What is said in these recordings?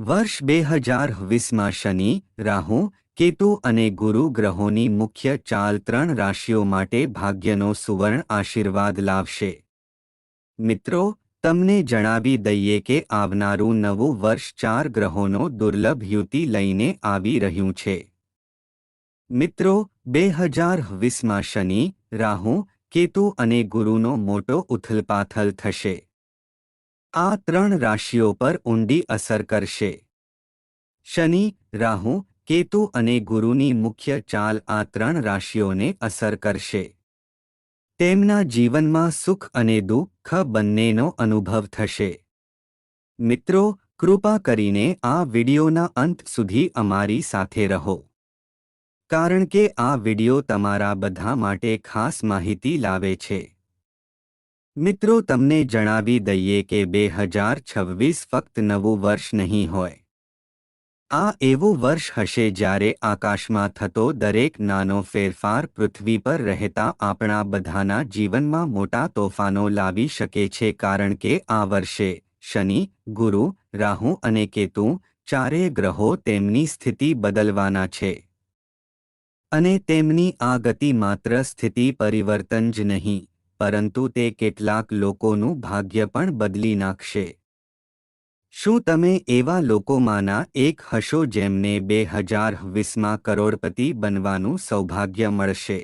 વર્ષ બે હજાર વીસમાં શનિ, રાહુ, કેતુ અને ગુરુ ગ્રહોની મુખ્ય ચાલ ત્રણ રાશિઓ માટે ભાગ્યનો સુવર્ણ આશીર્વાદ લાવશે. મિત્રો, તમને જણાવી દઈએ કે આવનારું નવું વર્ષ ચાર ગ્રહોનો દુર્લભ યુતિ લઈને આવી રહ્યું છે. મિત્રો બે હજાર વીસમાં શનિ, રાહુ, કેતુ અને ગુરુનો મોટો ઉથલપાથલ થશે. આ ત્રણ રાશિઓ પર ઊંડી અસર કરશે. શનિ, રાહુ, કેતુ અને ગુરુની મુખ્ય ચાલ આ ત્રણ રાશિઓને અસર કરશે. તેમના જીવનમાં સુખ અને દુઃખ બંનેનો અનુભવ થશે. મિત્રો, કૃપા કરીને આ વિડિયોના અંત સુધી અમારી સાથે રહો. કારણ કે આ વિડિયો તમારા બધા માટે ખાસ માહિતી લાવે છે. મિત્રો, તમને જણાવી દઈએ કે બે હજાર છવ્વીસ ફક્ત નવું વર્ષ નહીં હોય. આ એવું વર્ષ હશે જ્યારે આકાશમાં થતો દરેક નાનો ફેરફાર પૃથ્વી પર રહેતા આપણા બધાના જીવનમાં મોટા તોફાનો લાવી શકે છે કારણ કે આ વર્ષે શનિ, ગુરુ, રાહુ અને કેતુ ચારેય ગ્રહો તેમની સ્થિતિ બદલવાના છે. અને તેમની આ ગતિ માત્ર સ્થિતિ પરિવર્તન જ નહીં. પરંતુ તે કેટલાક લોકોનું ભાગ્ય પણ બદલી નાખશે. શું તમે એવા લોકોમાંના એક હશો જેમને બે હજાર વીસમાં કરોડપતિ બનવાનું સૌભાગ્ય મળશે?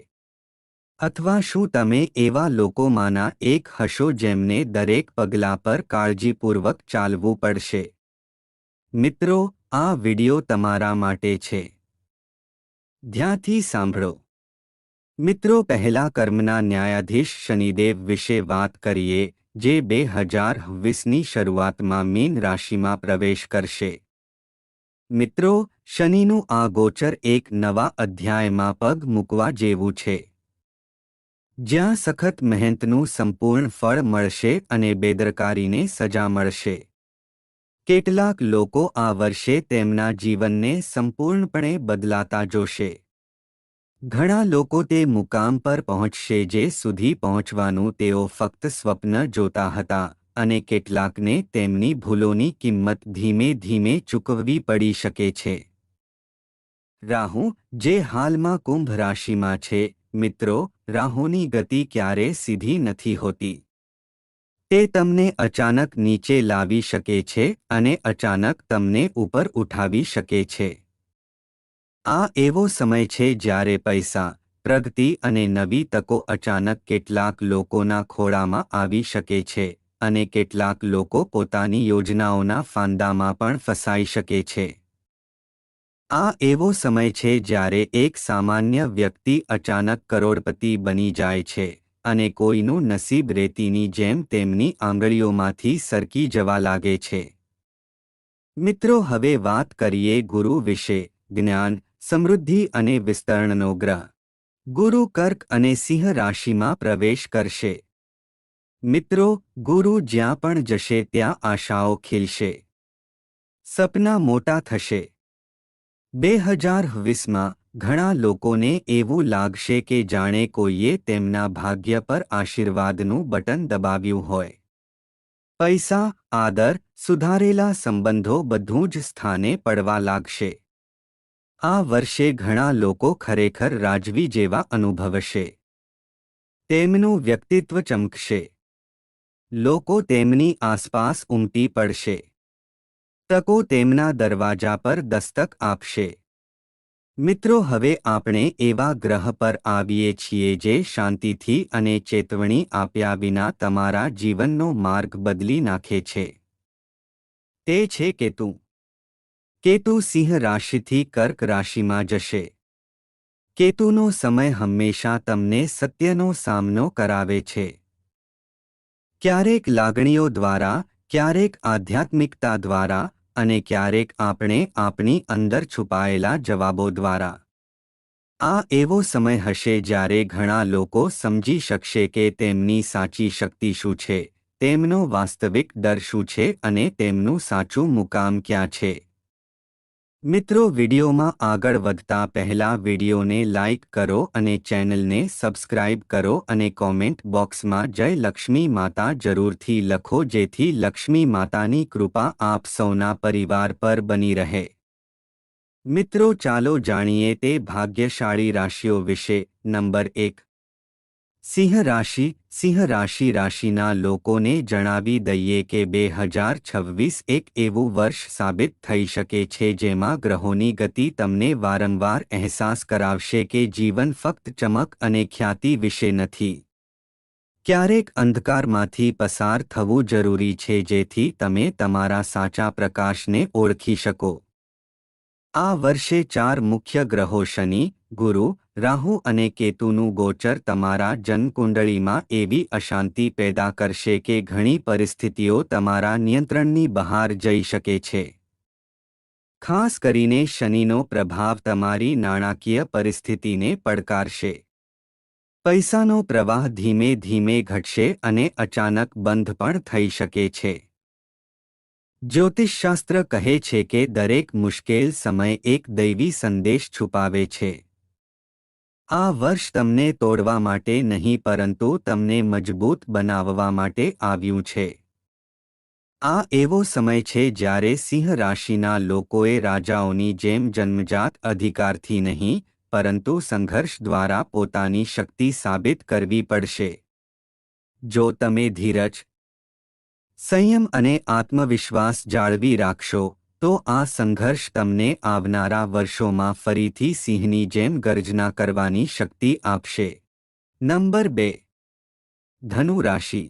અથવા શું તમે એવા લોકોમાંના એક હશો જેમને દરેક પગલા પર કાળજીપૂર્વક ચાલવું પડશે? મિત્રો, આ વિડિયો તમારા માટે છે. ધ્યાનથી સાંભળો. મિત્રો, પહેલા કર્મના ન્યાયાધીશ શનિદેવ વિશે વાત કરીએ, જે બે હજાર વીસની શરૂઆતમાં મીન રાશિમાં પ્રવેશ કરશે. મિત્રો, શનિનું આ ગોચર એક નવા અધ્યાયમાં પગ મૂકવા જેવું છે. જ્યાં સખત મહેનતનું સંપૂર્ણ ફળ મળશે અને બેદરકારીને સજા મળશે. કેટલાક લોકો આ વર્ષે તેમના જીવનને સંપૂર્ણપણે બદલાતા જોશે. ઘણા લોકો તે મુકામ પર પહોંચશે જે સુધી પહોંચવાનું તેઓ ફક્ત સ્વપ્ન જોતા હતા અને કેટલાકને તેમની ભૂલોની કિંમત ધીમે ધીમે ચૂકવવી પડી શકે છે. રાહુ, જે હાલમાં કુંભ રાશિમાં છે, મિત્રો, રાહુની ગતિ ક્યારે સીધી નથી હોતી. તે તમને અચાનક નીચે લાવી શકે છે અને અચાનક તમને ઉપર ઉઠાવી શકે છે. આ એવો સમય છે જ્યારે પૈસા, પ્રગતિ અને નવી તકો અચાનક કેટલાક લોકોના ખોળામાં આવી શકે છે અને કેટલાક લોકો પોતાની યોજનાઓના ફાંદામાં પણ ફસાઈ શકે છે. આ એવો સમય છે જ્યારે એક સામાન્ય વ્યક્તિ અચાનક કરોડપતિ બની જાય છે અને કોઈનું નસીબ રેતીની જેમ તેમની આંગળીઓમાંથી સરકી જવા લાગે છે. મિત્રો, હવે વાત કરીએ ગુરુ વિશે, જ્ઞાન સમૃદ્ધિ અને વિસ્તરણનો ગ્રહ. ગુરુ કર્ક અને સિંહ રાશિમાં પ્રવેશ કરશે. મિત્રો, ગુરુ જ્યાં પણ જશે ત્યાં આશાઓ ખીલશે. સપના મોટા થશે. બે હજાર વીસમાં ઘણા લોકોને એવું લાગશે કે જાણે કોઈએ તેમના ભાગ્ય પર આશીર્વાદનું બટન દબાવ્યું હોય. પૈસા, આદર, સુધારેલા સંબંધો બધું જ સ્થાને પડવા લાગશે. આ વર્ષે ઘણા લોકો ખરેખર રાજવી જેવા અનુભવશે. તેમનું વ્યક્તિત્વ ચમકશે. લોકો તેમની આસપાસ ઉમટી પડશે. તકો તેમના દરવાજા પર દસ્તક આપશે. મિત્રો, હવે આપણે એવા ગ્રહ પર આવીએ છીએ જે શાંતિથી અને ચેતવણી આપ્યા વિના તમારા જીવનનો માર્ગ બદલી નાખે છે. તે છે કેતુ. કેતુ સિંહ રાશિથી કર્ક રાશિમાં જશે. કેતુનો સમય હંમેશા તમને સત્યનો સામનો કરાવે છે. ક્યારેક લાગણીઓ દ્વારા, ક્યારેક આધ્યાત્મિકતા દ્વારા અને ક્યારેક આપણે આપણી અંદર છુપાયેલા જવાબો દ્વારા. આ એવો સમય હશે જ્યારે ઘણા લોકો સમજી શકશે કે તેમની સાચી શક્તિ શું છે, તેમનો વાસ્તવિક ડર શું છે અને તેમનું સાચું મુકામ ક્યાં છે. મિત્રો, વિડીયોમાં આગળ વધતા પહેલા વિડીયોને લાઇક કરો અને ચેનલને સબસ્ક્રાઇબ કરો અને કોમેન્ટ બોક્સમાં જય લક્ષ્મી માતા જરૂરથી લખો, જેથી લક્ષ્મી માતાની કૃપા આપ સૌના પરિવાર પર બની રહે. મિત્રો, ચાલો જાણીએ તે ભાગ્યશાળી રાશિઓ વિશે. નંબર એક સિંહ રાશિ સિંહ રાશિ રાશિના લોકોને જણાવી દઈએ કે બે હજાર છવ્વીસ એક એવું વર્ષ સાબિત થઈ શકે છે જેમાં ગ્રહોની ગતિ તમને વારંવાર અહેસાસ કરાવશે કે જીવન ફક્ત ચમક અને ખ્યાતિ વિશે નથી ક્યારેક અંધકારમાંથી પસાર થવું જરૂરી છે જેથી તમે તમારા સાચા પ્રકાશને ઓળખી શકો આ વર્ષે ચાર મુખ્ય ગ્રહો શનિ ગુરુ, રાહુ અને કેતુનું ગોચર તમારા જન્મકુંડળીમાં એવી અશાંતિ પેદા કરશે કે ઘણી પરિસ્થિતિઓ તમારા નિયંત્રણની બહાર જઈ શકે છે. ખાસ કરીને શનિનો પ્રભાવ તમારી નાણાકીય પરિસ્થિતિને પડકારશે. પૈસાનો પ્રવાહ ધીમે ધીમે ઘટશે અને અચાનક બંધ પણ થઈ શકે છે. જ્યોતિષશાસ્ત્ર કહે છે કે દરેક મુશ્કેલ સમય એક દૈવી સંદેશ છુપાવે છે. આ વર્ષ તમને તોડવા માટે નહીં, પરંતુ તમને મજબૂત બનાવવા માટે આવ્યું છે. આ એવો સમય છે જ્યારે સિંહ રાશિના લોકોએ રાજાઓની જેમ જન્મજાત અધિકારથી નહીં, પરંતુ સંઘર્ષ દ્વારા પોતાની શક્તિ સાબિત કરવી પડશે. જો તમે ધીરજ, સંયમ અને આત્મવિશ્વાસ જાળવી રાખશો તો આ સંઘર્ષ તમને આવનારા વર્ષોમાં ફરીથી સિંહની જેમ ગર્જના કરવાની શક્તિ આપશે. નંબર બે. ધનુ રાશિ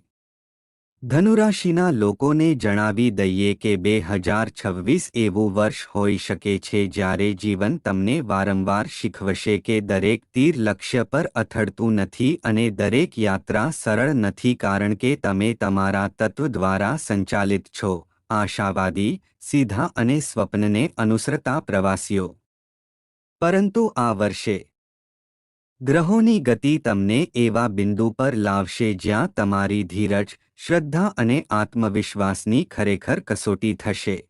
ધનુરાશિના લોકોને જણાવી દઈએ કે બે હજાર છવ્વીસ એવું વર્ષ હોઈ શકે છે જ્યારે જીવન તમને વારંવાર શીખવશે કે દરેક તીર લક્ષ્ય પર અથડતું નથી અને દરેક યાત્રા સરળ નથી કારણ કે તમે તમારા તત્વ દ્વારા સંચાલિત છો. આશાવાદી, સીધા અને સ્વપ્નને અનુસરતા પ્રવાસીઓ. પરંતુ આ વર્ષે ગ્રહોની ગતિ તમને એવા બિંદુ પર લાવશે જ્યાં તમારી ધીરજ, શ્રદ્ધા અને આત્મવિશ્વાસની ખરેખર કસોટી થશે.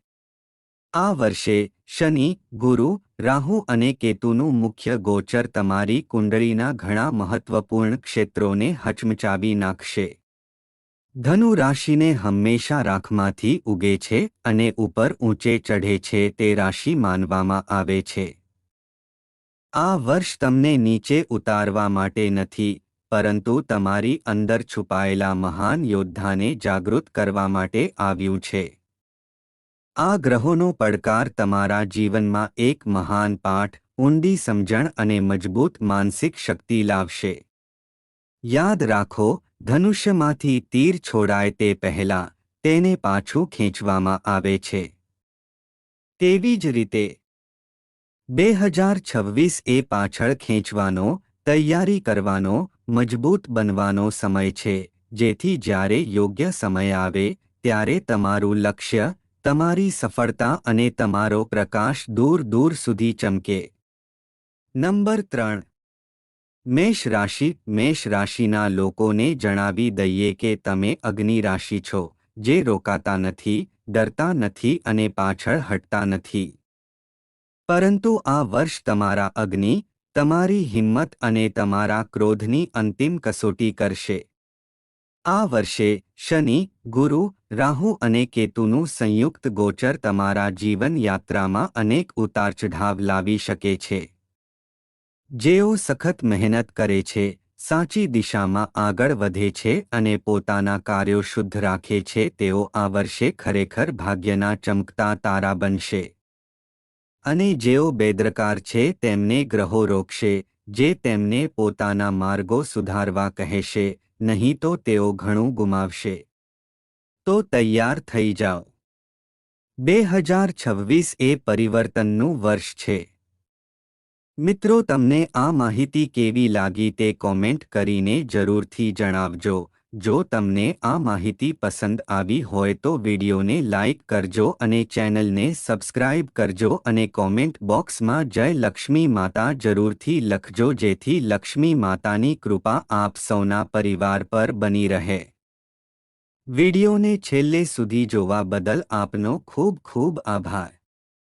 આ વર્ષે શનિ, ગુરુ, રાહુ અને કેતુનું મુખ્ય ગોચર તમારી કુંડળીના ઘણા મહત્વપૂર્ણ ક્ષેત્રોને હચમચાવી નાખશે. ધનુ રાશિને હંમેશા રાખમાંથી ઉગે છે અને ઉપર ઊંચે ચઢે છે તે રાશિ માનવામાં આવે છે. આ વર્ષ તમને નીચે ઉતારવા માટે નથી, પરંતુ તમારી અંદર છુપાયેલા મહાન યોદ્ધાને જાગૃત કરવા માટે આવ્યું છે. આ ગ્રહોનો પડકાર તમારા જીવનમાં એક મહાન પાઠ, ઊંડી સમજણ અને મજબૂત માનસિક શક્તિ લાવશે. યાદ રાખો ધનુષ્યમાંથી તીર છોડાય તે પહેલાં તેને પાછું ખેંચવામાં આવે છે. તેવી જ રીતે, બે હજાર છવ્વીસ એ પાછળ ખેંચવાનો, તૈયારી કરવાનો, મજબૂત બનવાનો સમય છે, જેથી જ્યારે યોગ્ય સમય આવે, ત્યારે તમારું લક્ષ્ય, તમારી સફળતા અને તમારો પ્રકાશ દૂર દૂર સુધી ચમકે. નંબર ત્રણ મેષ રાશિ, મેષ રાશિના લોકોને જણાવી દઈએ કે તમે અગ્નિ રાશિ છો, જે રોકાતા નથી, ડરતા નથી અને પાછળ હટતા નથી. પરંતુ આ વર્ષ તમારા અગ્નિ, તમારી હિંમત અને તમારા ક્રોધની અંતિમ કસોટી કરશે. આ વર્ષે શનિ, ગુરુ, રાહુ અને કેતુનું સંયુક્ત ગોચર તમારા જીવન યાત્રામાં અનેક ઉતારચઢાવ લાવી શકે છે. જેઓ સખત મહેનત કરે છે, સાચી દિશામાં આગળ વધે છે અને પોતાના કાર્યો શુદ્ધ રાખે છે, તેઓ આ વર્ષે ખરેખર ભાગ્યના ચમકતા તારા બનશે. અને જેઓ બેદરકાર છે, તેમને ગ્રહો રોકશે, જે તેમને પોતાના માર્ગો સુધારવા કહેશે, નહીં તો તેઓ ઘણું ગુમાવશે. તો તૈયાર થઈ જાઓ. બે હજાર છવ્વીસ એ પરિવર્તનનું વર્ષ છે. મિત્રો, તમને આ માહિતી કેવી લાગી તે કોમેન્ટ કરીને જરૂરથી જણાવજો. જો તમને આ માહિતી પસંદ આવી હોય તો વિડીયોને લાઇક કરજો અને ચેનલને સબસ્ક્રાઇબ કરજો અને કોમેન્ટ બોક્સમાં જય લક્ષ્મી માતા જરૂરથી લખજો, જેથી લક્ષ્મી માતાની કૃપા આપ સૌના પરિવાર પર બની રહે. વિડીયોને છેલ્લે સુધી જોવા બદલ આપનો ખૂબ ખૂબ આભાર.